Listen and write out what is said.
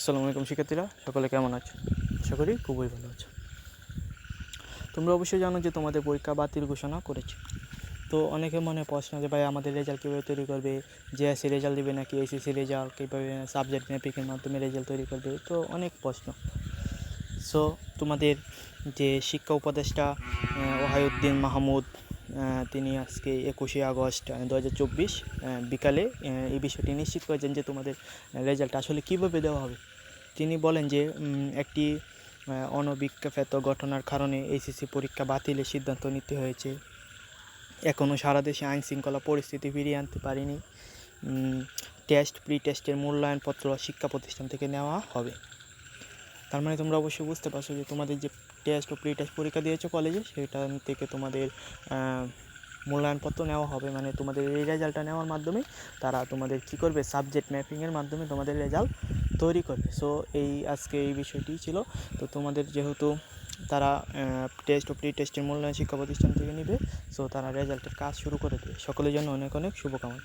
আসসালামু আলাইকুম শিক্ষার্থীরা, সকলে কেমন আছো? আশা করি খুবই ভালো আছো। তোমরা অবশ্যই জানো যে তোমাদের পরীক্ষা বাতিল ঘোষণা করেছে। তো অনেকে মনে প্রশ্ন যে, ভাই, আমাদের রেজাল্ট কীভাবে তৈরি করবে? জেএসসি রেজাল্ট দিবে নাকি এসএসসি রেজাল্ট কীভাবে সাবজেক্ট ম্যাপিংয়ের মাধ্যমে রেজাল্ট তৈরি করবে? তো অনেক প্রশ্ন। সো তোমাদের যে শিক্ষা উপদেষ্টা ওহায়ুদ্দিন মাহমুদ তিনি আজকে একুশে আগস্ট দু হাজার চব্বিশ বিকালে এই বিষয়টি নিশ্চিত করেছেন যে তোমাদের রেজাল্ট আসলে কীভাবে দেওয়া হবে। তিনি বলেন যে একটি অনবিজ্ঞাত ঘটনার কারণে এইচএসসি পরীক্ষা বাতিলের সিদ্ধান্ত নিতে হয়েছে। এখনও সারা দেশে আইন শৃঙ্খলা পরিস্থিতি ফিরিয়ে আনতে পারিনি। টেস্ট প্রি টেস্টের মূল্যায়নপত্র শিক্ষা প্রতিষ্ঠান থেকে নেওয়া হবে। তার মানে তোমরা অবশ্যই বুঝতে পারছ যে তোমাদের যে টেস্ট ও প্রি টেস্ট পরীক্ষা দিয়েছ কলেজে, সেটা থেকে তোমাদের মূল্যায়নপত্র নেওয়া হবে। মানে তোমাদের এই রেজাল্টটা নেওয়ার মাধ্যমে তারা তোমাদের কী করবে, সাবজেক্ট ম্যাপিংয়ের মাধ্যমে তোমাদের রেজাল্ট তৈরি করবে। সো এই আজকে এই বিষয়টি ছিল। তো তোমাদের যেহেতু তারা টেস্ট ও প্রি টেস্টের মূল্যায়ন শিক্ষা প্রতিষ্ঠান থেকে নেবে সো তারা রেজাল্টের কাজ শুরু করে দেবে। সকলের জন্য অনেক অনেক শুভকামনা।